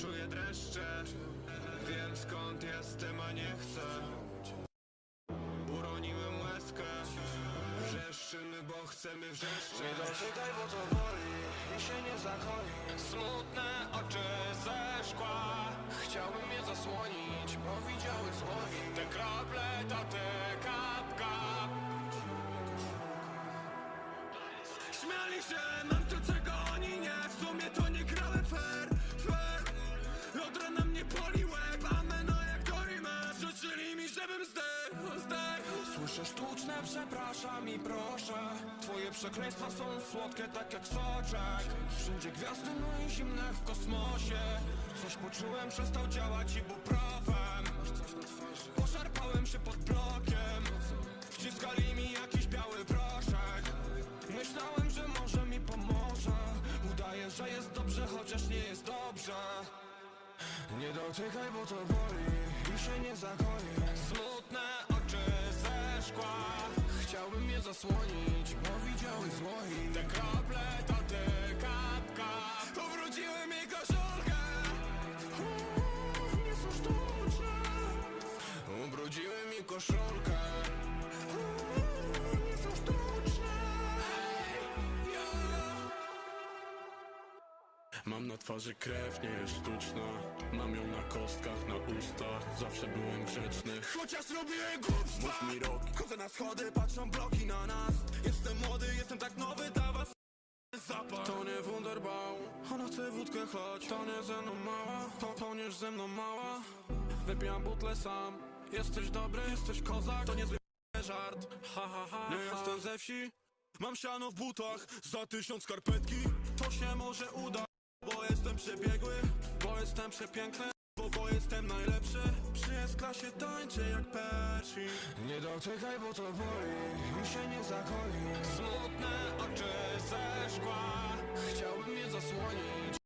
Czuję dreszcze Wiem skąd jestem, a nie chcę. Uroniłem łezkę Wrzeszczymy, bo chcemy wrzeszczeć. Nie dotykaj, bo to boli I się nie zakoi Smutne oczy ze szkła Chciałbym je zasłonić, bo widziały złowi. Te krople to ty, kap, kap Śmiali się, mam to czego Słyszę sztuczne przepraszam i proszę. Twoje przekleństwa są słodkie tak jak soczek. Wszędzie gwiazdy, no i zimne w kosmosie. Coś poczułem, przestał działać ibuprofen Poszarpałem się pod blokiem. Wciskali mi jakiś biały proszek. Myślałem, że może mi pomoże. Udaję, że jest dobrze, chociaż nie jest dobrze. Nie dotykaj, bo to boli. I się nie zakoi zasłonić, bo widziały złogi Te krople to ty, Mam na twarzy krew, nie jest sztuczna. Mam ją na kostkach, na ustach. Zawsze byłem grzeczny. Chociaż robiłem głupstwa. Mów mi rok. Chodzę na schody, patrzą bloki na nas. Jestem młody, jestem tak nowy, dla was zapach. To nie Wunderbau, ona chce wódkę chlać To nie ze mną mała, to toniesz ze mną mała. Wypijam butlę sam. Jesteś dobry, jesteś kozak. To niezły żart. Ha ha ha, nie jestem ze wsi. Mam siano w butach, za tysiąc skarpetki. To się może uda, jestem przebiegły Bo jestem przepiękny bo, bo jestem najlepszy. Przy S-klasie tańczę jak Persi. Nie dotykaj, bo to boli I się nie zakoi